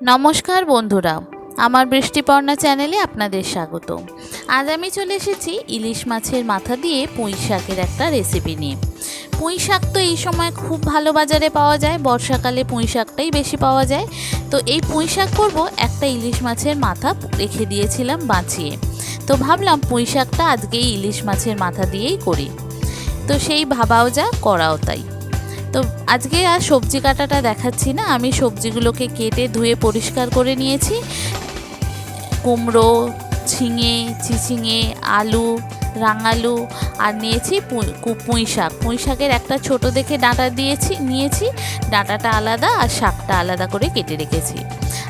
নমস্কার বন্ধুরা, আমার বৃষ্টিপর্ণা চ্যানেলে আপনাদের স্বাগত আজ আমি চলে এসেছি ইলিশ মাছের মাথা দিয়ে পুঁই শাকের একটা রেসিপি নিয়ে। পুঁই শাক তো এই সময় খুব ভালো বাজারে পাওয়া যায়, বর্ষাকালে পুঁই শাকটাই বেশি পাওয়া যায়। তো এই পুঁই শাক করব একটা ইলিশ মাছের মাথা রেখে দিয়েছিলাম বাঁচিয়ে। তো ভাবলাম পুঁই শাকটা আজকেই ইলিশ মাছের মাথা দিয়েই করি। তো সেই ভাবাও যা, করাও তাই। তো আজকে আর সবজি কাটাটা দেখাচ্ছি না। আমি সবজিগুলোকে কেটে ধুয়ে পরিষ্কার করে নিয়েছি। কুমড়ো, ঝিঙে চিচিঙে আলু, রাঙালু আর নিয়েছি পুঁই- শাক। পুঁই শাকের একটা ছোট দেখে ডাঁটা দিয়েছি, নিয়েছি। ডাঁটাটা আলাদা আর শাকটা আলাদা করে কেটে রেখেছি।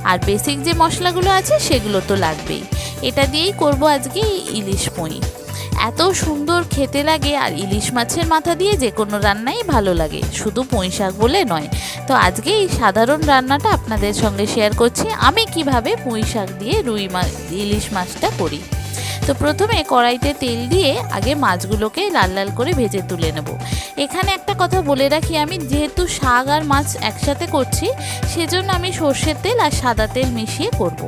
আর বেসিক যে মশলাগুলো আছে সেগুলো তো লাগবেই। এটা দিয়েই করব আজকে ইলিশ পুঁই। এত সুন্দর খেতে লাগে আর ইলিশ মাছের মাথা দিয়ে যে কোনো রান্নাই ভালো লাগে, শুধু পুঁই শাক বলে নয়। তো আজকে এই সাধারণ রান্নাটা আপনাদের সঙ্গে শেয়ার করছি, আমি কীভাবে পুঁই শাক দিয়ে রুই মাছ ইলিশ মাছটা করি। তো প্রথমে কড়াইতে তেল দিয়ে আগে মাছগুলোকে লাল লাল করে ভেজে তুলে নেব। এখানে একটা কথা বলে রাখি, আমি যেহেতু শাক আর মাছ একসাথে করছি, সেজন্য আমি সর্ষের তেল আর সাদা তেল মিশিয়ে করব।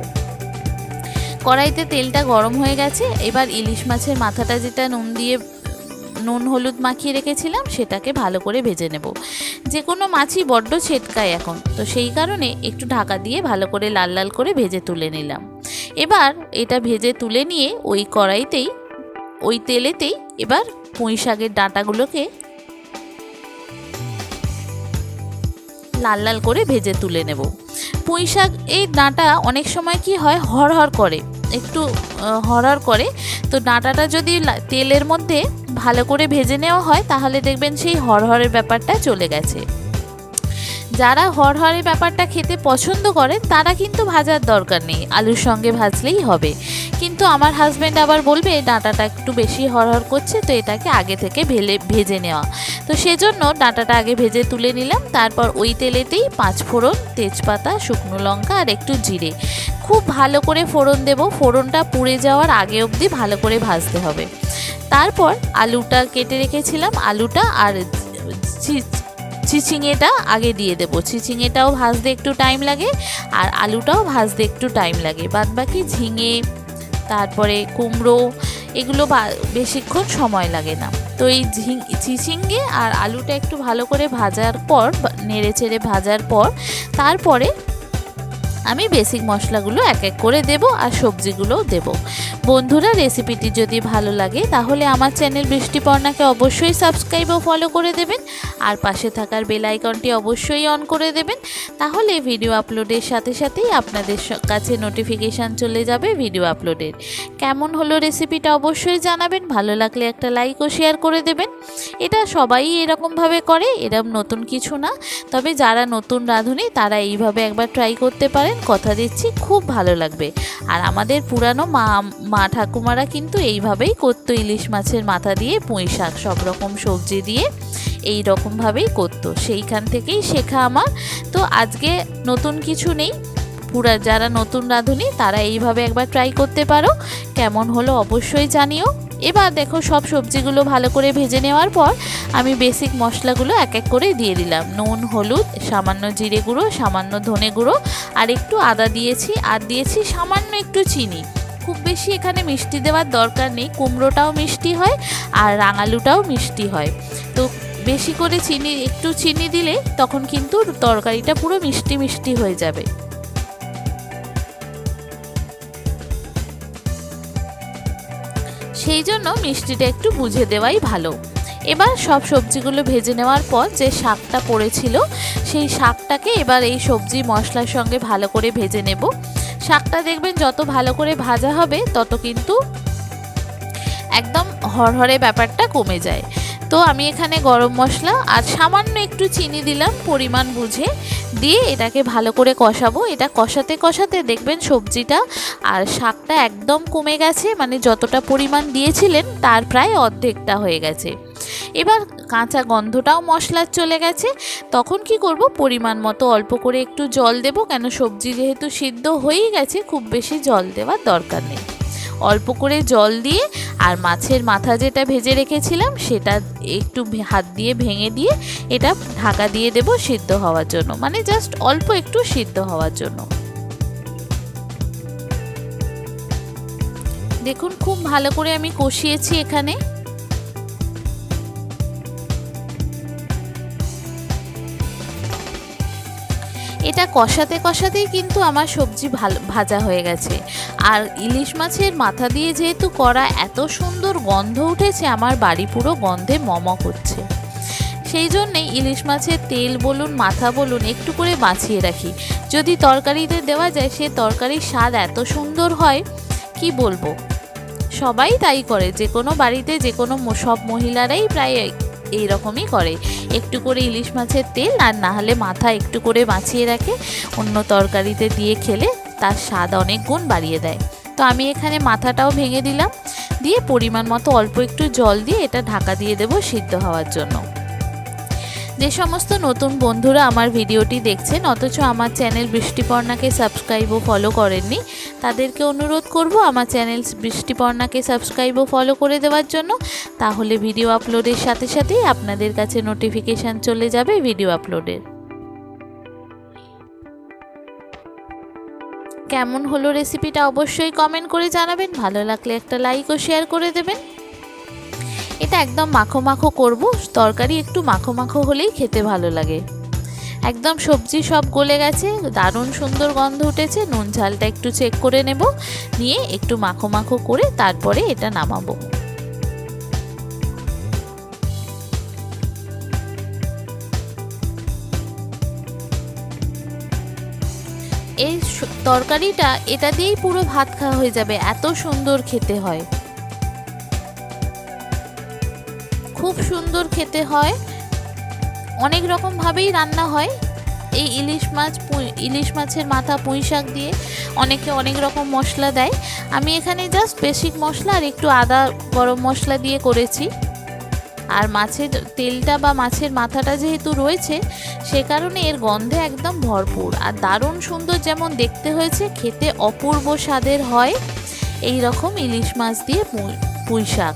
কড়াইতে তেলটা গরম হয়ে গেছে, এবার ইলিশ মাছের মাথাটা যেটা নুন দিয়ে, নুন হলুদ মাখিয়ে রেখেছিলাম, সেটাকে ভালো করে ভেজে নেব। যে কোনো মাছই বড্ড ছেটকায় এখন, তো সেই কারণে একটু ঢাকা দিয়ে ভালো করে লাল লাল করে ভেজে তুলে নিলাম। এবার এটা ভেজে তুলে নিয়ে ওই কড়াইতেই, ওই তেলেতেই এবার পুঁই শাকের ডাঁটাগুলোকে লাল লাল করে ভেজে তুলে নেব। পুঁই শাক, এই ডাঁটা অনেক সময় কি হয় হরহর করে। একটু আহ, হরহর করে। তো ডাঁটাটা যদি তেলের মধ্যে ভালো করে ভেজে নেওয়া হয় তাহলে দেখবেন সেই হরহরের ব্যাপারটা চলে গেছে। যারা হরহরে ব্যাপারটা খেতে পছন্দ করেন তারা কিন্তু ভাজার দরকার নেই। আলুর সঙ্গে ভাজলেই হবে। কিন্তু আমার হাজব্যান্ড আবার বলবে ডাঁটাটা একটু বেশি হরহর করছে তো এটাকে আগে থেকে ভেলে ভেজে নেওয়া। তো সেজন্য ডাঁটাটা আগে ভেজে তুলে নিলাম। তারপর ওই তেলেতেই পাঁচ ফোড়ন তেজপাতা, শুকনো লঙ্কা আর একটু জিরে। খুব ভালো করে ফোড়ন দেব। ফোড়নটা পুড়ে যাওয়ার আগে অবধি ভালো করে ভাজতে হবে। তারপর আলুটা কেটে রেখেছিলাম। আলুটা আর চিচিঙেটা আগে দিয়ে দেবো। চিচিঙেটাও ভাজতে একটু টাইম লাগে আর আলুটাও ভাজতে একটু টাইম লাগে। বাদ বাকি ঝিঙে, তারপরে কুমড়ো এগুলো বেশিক্ষণ সময় লাগে না। তো এই চিচিঙ্গে আর আলুটা একটু ভালো করে ভাজার পর নেড়ে চেড়ে ভাজার পর তারপরে আমি বেসিক মশলাগুলো এক এক করে দেব আর সবজিগুলোও দেব। বন্ধুরা, রেসিপিটি যদি ভালো লাগে, তাহলে আমার চ্যানেল বৃষ্টিপর্ণাকে অবশ্যই সাবস্ক্রাইব ও ফলো করে দেবেন। আর পাশে থাকার বেল আইকনটি অবশ্যই অন করে দেবেন। তাহলে ভিডিও আপলোডের সাথে সাথেই আপনাদের কাছে নোটিফিকেশান চলে যাবে ভিডিও আপলোডের। কেমন হলো রেসিপিটা অবশ্যই জানাবেন। ভালো লাগলে একটা লাইক ও শেয়ার করে দেবেন। এটা সবাই এরকমভাবে করে এরকম নতুন কিছু না। তবে যারা নতুন রাঁধুনি, তারা এইভাবে একবার ট্রাই করতে পারেন। কথা দিচ্ছি, খুব ভালো লাগবে। আর আমাদের পুরানো মা মা ঠাকুমারা কিন্তু এইভাবেই করতো ইলিশ মাছের মাথা দিয়ে পুঁই শাক, সব রকম সবজি দিয়ে এই রকমভাবেই করতো সেইখান থেকেই শেখা আমার। তো আজকে নতুন কিছু নেই। পুরা যারা নতুন রাঁধুনি, তারা এইভাবে একবার ট্রাই করতে পারো। কেমন হলো অবশ্যই জানিও। এবার দেখো সব সবজিগুলো ভালো করে ভেজে নেওয়ার পর আমি বেসিক মশলাগুলো এক এক করে দিয়ে দিলাম। নুন, হলুদ, সামান্য জিরে গুঁড়ো, সামান্য ধনে গুঁড়ো, আর একটু আদা দিয়েছি। আর দিয়েছি সামান্য একটু চিনি। খুব বেশি এখানে মিষ্টি দেওয়ার দরকার নেই, কুমড়োটাও মিষ্টি হয় আর রাঙালুটাও মিষ্টি হয়। তো বেশি করে চিনি, একটু চিনি দিলে তখন কিন্তু তরকারিটা পুরো মিষ্টি মিষ্টি হয়ে যাবে। সেই জন্য মিষ্টিটা একটু বুঝে দেওয়াই ভালো। এবার সব সবজিগুলো ভেজে নেওয়ার পর যে শাকটা পড়েছিল, সেই শাকটাকে এবার এই সবজি মশলার সঙ্গে ভালো করে ভেজে নেব। শাকটা দেখবেন যত ভালো করে ভাজা হবে, তত কিন্তু একদম হরহরে ব্যাপারটা কমে যায়। তো আমি এখানে গরম মশলা আর সামান্য একটু চিনি দিলাম পরিমাণ বুঝে। দিয়ে এটাকে ভালো করে কষাবো। এটা কষাতে কষাতে দেখবেন সবজিটা আর শাকটা একদম কমে গেছে মানে যতটা পরিমাণ দিয়েছিলেন তার প্রায় অর্ধেকটা হয়ে গেছে। এবার কাঁচা গন্ধটাও মশলার চলে গেছে। তখন কি করব? পরিমাণ মতো অল্প করে একটু জল দেব, কেন সবজি যেহেতু সিদ্ধ হয়েই গেছে, খুব বেশি জল দেওয়ার দরকার নেই। অল্প করে জল দিয়ে আর মাছের মাথা যেটা ভেজে রেখেছিলাম সেটা একটু হাত দিয়ে ভেঙে দিয়ে এটা ঢাকা দিয়ে দেব সিদ্ধ হওয়ার জন্য। মানে জাস্ট অল্প একটু সিদ্ধ হওয়ার জন্য। দেখুন, খুব ভালো করে আমি কষিয়েছি এখানে। এটা কষাতে কষাতেই কিন্তু আমার সবজি ভালো, ভাজা হয়ে গেছে। আর ইলিশ মাছের মাথা দিয়ে যেহেতু করা এত সুন্দর গন্ধ উঠেছে, আমার বাড়ি পুরো গন্ধে মমক হচ্ছে সেই জন্যেই ইলিশ মাছের তেল বলুন, মাথা বলুন, একটু করে বাঁচিয়ে রাখি। যদি তরকারিতে দেওয়া যায়, সে তরকারির স্বাদ এত সুন্দর হয়, কি বলব? সবাই তাই করে যে কোনো বাড়িতে যে কোনো সব মহিলারাই প্রায় এই রকমই করে। একটু করে ইলিশ মাছের তেল আর না হলে মাথা একটু করে বাঁচিয়ে রাখে। অন্য তরকারিতে দিয়ে খেলে তার স্বাদ অনেক গুণ বাড়িয়ে দেয়। তো আমি এখানে মাথাটাও ভেঙে দিলাম। দিয়ে পরিমাণ মতো অল্প একটু জল দিয়ে এটা ঢাকা দিয়ে দেবো সিদ্ধ হওয়ার জন্য। যে সমস্ত নতুন বন্ধুরা আমার ভিডিওটি দেখছেন, অথচ আমার চ্যানেল বৃষ্টিপর্ণাকে সাবস্ক্রাইব ও ফলো করেননি, তাদেরকে অনুরোধ করব আমার চ্যানেল বৃষ্টিপর্ণাকে সাবস্ক্রাইব ও ফলো করে দেওয়ার জন্য। তাহলে ভিডিও আপলোডের সাথে সাথেই আপনাদের কাছে নোটিফিকেশান চলে যাবে ভিডিও আপলোডের কেমন হলো রেসিপিটা অবশ্যই কমেন্ট করে জানাবেন, ভালো লাগলে একটা লাইক ও শেয়ার করে দেবেন। এটা একদম মাখো মাখো করব। তরকারি একটু মাখো মাখো হলেই খেতে ভালো লাগে। একদম সবজি সব গলে গেছে, দারুণ সুন্দর গন্ধ উঠেছে। নুন ঝালটা একটু চেক করে নেব, নিয়ে একটু মাখো মাখো করে তারপরে এটা নামাবো। এই তরকারিটা এটা দিয়েই পুরো ভাত খাওয়া হয়ে যাবে, এত সুন্দর খেতে হয়। খুব সুন্দর খেতে হয়। অনেক রকমভাবেই রান্না হয়। এই ইলিশ মাছ ইলিশ মাছের মাথা পুঁই শাক দিয়ে অনেকে অনেক রকম মশলা দেয়। আমি এখানে জাস্ট বেসিক মশলা আর একটু আদা গরম মশলা দিয়ে করেছি। আর মাছের তেলটা বা মাছের মাথাটা যেহেতু রয়েছে, সে কারণে এর গন্ধে একদম ভরপুর। আর দারুণ সুন্দর যেমন দেখতে হয়েছে, খেতে অপূর্ব স্বাদের হয়। এই রকম ইলিশ মাছ দিয়ে পুঁই শাক।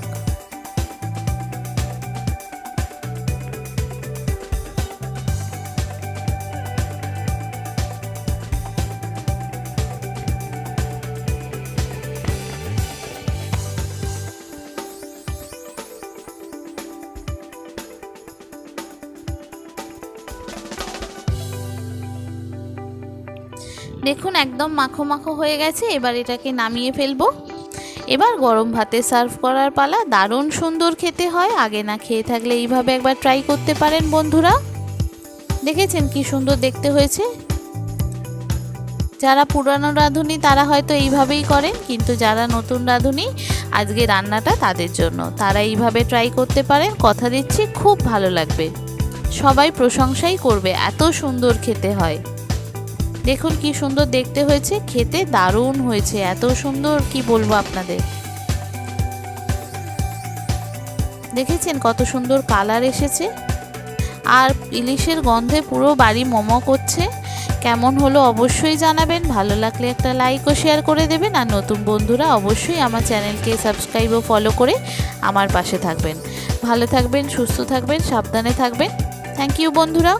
দেখুন, একদম মাখো মাখো হয়ে গেছে, এবার এটাকে নামিয়ে ফেলব। এবার গরম ভাতে সার্ভ করার পালা দারুণ সুন্দর খেতে হয়, আগে না খেয়ে থাকলে এইভাবে একবার ট্রাই করতে পারেন বন্ধুরা। দেখেছেন কি সুন্দর দেখতে হয়েছে? যারা পুরানো রাঁধুনি, তারা হয়তো এইভাবেই করেন, কিন্তু যারা নতুন রাঁধুনি, আজকে রান্নাটা তাদের জন্য। তারা এইভাবে ট্রাই করতে পারেন, কথা দিচ্ছি, খুব ভালো লাগবে। সবাই প্রশংসাই করবে, এত সুন্দর খেতে হয়। দেখুন কি সুন্দর দেখতে হয়েছে, খেতে দারুণ হয়েছে, এত সুন্দর কি বলব আপনাদের। দেখেছেন কত সুন্দর কালার এসেছে? আর ইলিশের গন্ধে পুরো বাড়ি মোমো করছে। কেমন হলো অবশ্যই জানাবেন, ভালো লাগলে একটা লাইক ও শেয়ার করে দেবেন, আর নতুন বন্ধুরা অবশ্যই আমার চ্যানেলকে সাবস্ক্রাইব ও ফলো করে আমার পাশে থাকবেন। ভালো থাকবেন, সুস্থ থাকবেন, সাবধানে থাকবেন। থ্যাংক ইউ বন্ধুরা।